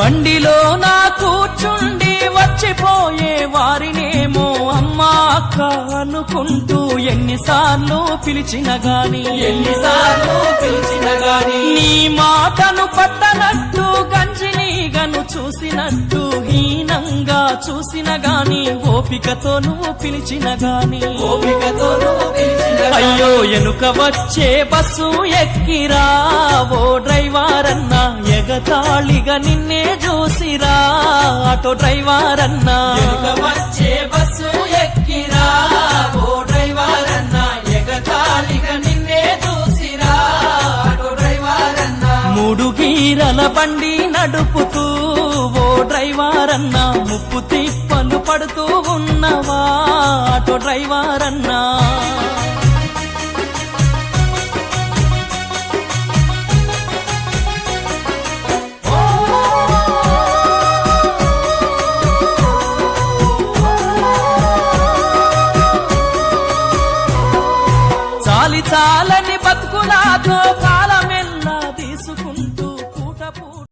బండిలో నా కూర్చుండి వచ్చిపోయే వారినేమో అమ్మా అక్క అనుకుంటూ ఎన్నిసార్లు పిలిచిన గాని ఎన్నిసార్లు పిలిచిన గాని. నీ మాటను పట్టనట్టు గంజినీగను చూసినట్టు హీనంగా చూసిన గాని ఓపికతో నువ్వు పిలిచిన గాని. ఓపికతో నువ్వు పిలిచిన అయ్యో ఎనుక వచ్చే బస్సు ఎక్కిరా ఓ డ్రైవర్ అన్నా ఎగతాళిగా నిన్నే చూసిరా. ఆటో డ్రైవర్ అన్నా వచ్చే బస్సు ఎక్కిరా. ఓ డ్రైవర్ అన్న ఎగతాళిగా నిన్నే చూసిరా. ఆటో డ్రైవర్ అన్న మూడు గీరల బండి నడుపుతూ ఓ డ్రైవర్ అన్నా ముప్పు తిప్పలు పడుతూ ఉన్నవా ఆటో డ్రైవర్ అన్నా చాలి చాలని బతుకులాతో కాలమే